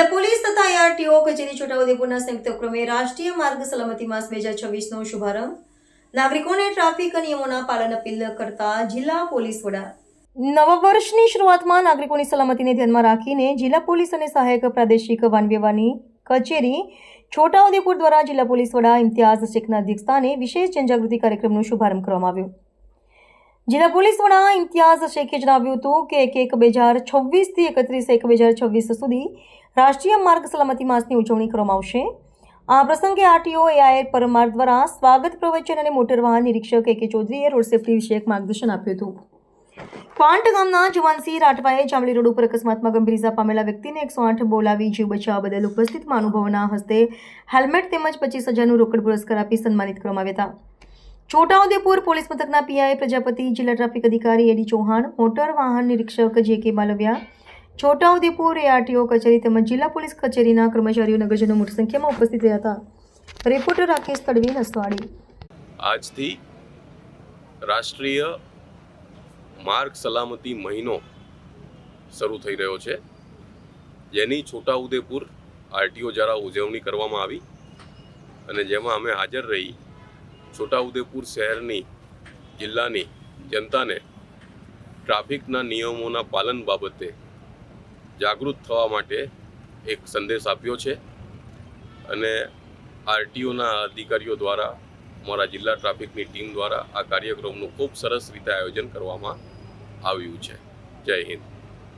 ARTO કચેરી છોટાઉદેપુરના સંયુક્ત ઉપક્રમે રાષ્ટ્રીય માર્ગ સલામતી માસ બે હજાર છવ્વીસનો શુભારંભ. નાગરિકોને ટ્રાફિક નિયમોના પાલન અપીલ કરતા જિલ્લા પોલીસ વડા. નવા વર્ષની શરૂઆતમાં નાગરિકોની સલામતીને ધ્યાનમાં રાખીને જિલ્લા પોલીસ અને સહાયક પ્રાદેશિક વાહન વ્યવહારની કચેરી છોટાઉદેપુર દ્વારા જિલ્લા પોલીસ વડા ઇમ્તિયાઝ શેખના અધ્યક્ષસ્થાને વિશેષ જનજાગૃતિ કાર્યક્રમનો શુભારંભ કરવામાં આવ્યો. જિલ્લા પોલીસ વડા ઇમ્તિયાઝ શેખે જણાવ્યું હતું કે એક એક બે હજાર છવ્વીસથી એકત્રીસ એક બે હજાર છવ્વીસ સુધી રાષ્ટ્રીય માર્ગ સલામતી માસની ઉજવણી કરવામાં આવશે. આ પ્રસંગે આરટીઓ, એઆઈ, પરમાર દ્વારા સ્વાગત પ્રવચન અને મોટર વાહન નિરીક્ષક એ કે ચૌધરીએ રોડ સેફટી વિષયક માર્ગદર્શન આપ્યું હતું. ક્વાંટ ગામના જવાનસિંહ રાઠવાએ જામલી રોડ ઉપર અકસ્માતમાં ગંભીર ઇજા પામેલા વ્યક્તિને એકસો આઠ બોલાવી જીવ બચાવવા બદલ ઉપસ્થિત મહાનુભાવોના હસ્તે હેલ્મેટ તેમજ પચીસ હજારનું રોકડ પુરસ્કાર આપી સન્માનિત કરવામાં આવ્યા હતા. છોટાઉદેપુર પોલીસ મથકના પીઆઈ પ્રજાપતિ, જિલ્લા ટ્રાફિક અધિકારી એડી ચૌહાણ, મોટર વાહન નિરીક્ષક જે કે માલવ્યા, છોટાઉદેપુર એઆરટીઓ કચેરી તેમજ જિલ્લા પોલીસ કચેરીના કર્મચારીઓ નગરજનો મોટી સંખ્યામાં ઉપસ્થિત રહ્યા હતા. રિપોર્ટર રાકેશ તડવી, નસવાડી. આજથી રાષ્ટ્રીય માર્ગ સલામતી મહિનો શરૂ થઈ રહ્યો છે. જેની છોટાઉદેપુર આરટીઓ દ્વારા ઉજવણી કરવામાં આવી અને જેમાં અમે હાજર રહી છોટાઉદેપુર શહેરની જિલ્લાની જનતાને ટ્રાફિકના નિયમોના પાલન બાબતે જાગૃત થવા માટે એક સંદેશ આપ્યો છે અને આરટીઓના અધિકારીઓ દ્વારા, અમારા જિલ્લા ટ્રાફિકની ટીમ દ્વારા આ કાર્યક્રમનું ખૂબ સરસ રીતે આયોજન કરવામાં આવ્યું છે. જય હિન્દ.